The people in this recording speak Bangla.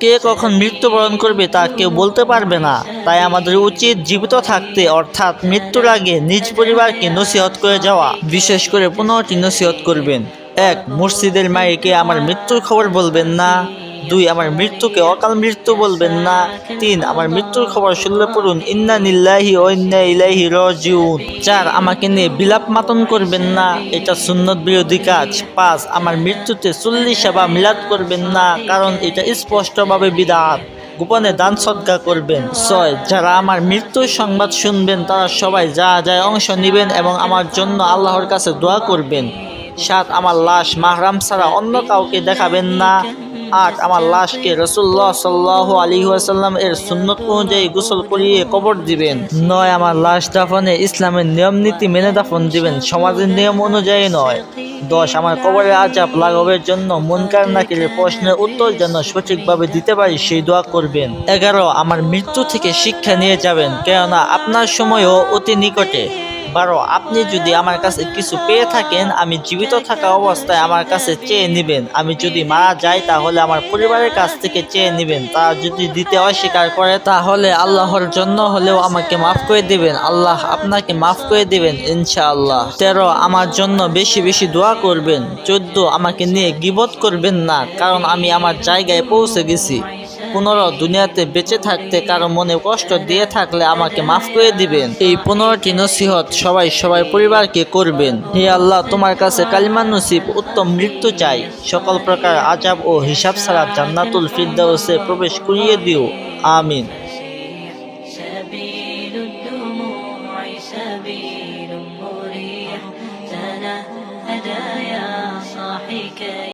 কে কখন মৃত্যুবরণ করবে তা কেউ বলতে পারবে না। তাই আমাদের উচিত জীবিত থাকতে, অর্থাৎ মৃত্যুর আগে নিজ পরিবারকে নসিহত করে যাওয়া, বিশেষ করে পুনরটি নসিহত করবেন। এক মসজিদের মায়েকে আমার মৃত্যুর খবর বলবেন না। দুই, আমার মৃত্যুকে অকাল মৃত্যু বলবেন না। তিন, আমার মৃত্যুর খবর শুনলে পড়ুন, ইন্না নিল্লাহি ও ইন্না ইলাইহি রাজিউন। চার, আমাকে নিয়ে বিলাপ মাতন করবেন না, এটা সুন্নত বিরোধী কাজ। পাঁচ, আমার মৃত্যুতে চল্লিশ বা মিলাদ করবেন না, কারণ এটা স্পষ্টভাবে বিদাত। গোপনে দান সদ্গা করবেন। ছয়, যারা আমার মৃত্যুর সংবাদ শুনবেন, তারা সবাই যা যায় অংশ নেবেন এবং আমার জন্য আল্লাহর কাছে দোয়া করবেন। সাত, আমার লাশ মাহরাম ছাড়া অন্য কাউকে দেখাবেন না। আট আমার লাশকে রসুল্লাহ সাল্লাহ আলী ওয়াসাল্লাম এর সুন্নত অনুযায়ী গোসল করিয়ে কবর দিবেন। নয়, আমার লাশ দাফনে ইসলামের নিয়ম নীতি মেনে দাফন দিবেন, সমাজের নিয়ম অনুযায়ী নয়। দশ, আমার কবরের আজাব লাঘবের জন্য মুনকার নাকিরের প্রশ্নের উত্তর যেন সঠিকভাবে দিতে পারি সেই দোয়া করবেন। এগারো, আমার মৃত্যু থেকে শিক্ষা নিয়ে যাবেন, কেননা আপনার সময়ও অতি নিকটে। বারো আপনি যদি আমার কাছে কিছু পেয়ে থাকেন, আমি জীবিত থাকা অবস্থায় আমার কাছে চেয়ে নেবেন। আমি যদি মারা যাই, তাহলে আমার পরিবারের কাছ থেকে চেয়ে নেবেন। তারা যদি দিতে অস্বীকার করে, তাহলে আল্লাহর জন্য হলেও আমাকে মাফ করে দেবেন। আল্লাহ আপনাকে মাফ করে দেবেন, ইনশাআল্লাহ। তেরো, আমার জন্য বেশি বেশি দোয়া করবেন। চোদ্দ, আমাকে নিয়ে গিবত করবেন না, কারণ আমি আমার জায়গায় পৌঁছে গেছি। পুনর দুনিয়াতে বেঁচে থাকতে কারও মনে কষ্ট দিয়ে থাকলে আমাকে মাফ করে দিবেন। এই পনেরোটি নসিহত সবাই সবাই পরিবারকে করবেন। হে আল্লাহ, তোমার কাছে কালিমা নসিব, উত্তম মৃত্যু চাই। সকল প্রকার আজাব ও হিসাব ছাড়া জান্নাতুল ফিরদাউসে প্রবেশ করিয়ে দিও। আমিন।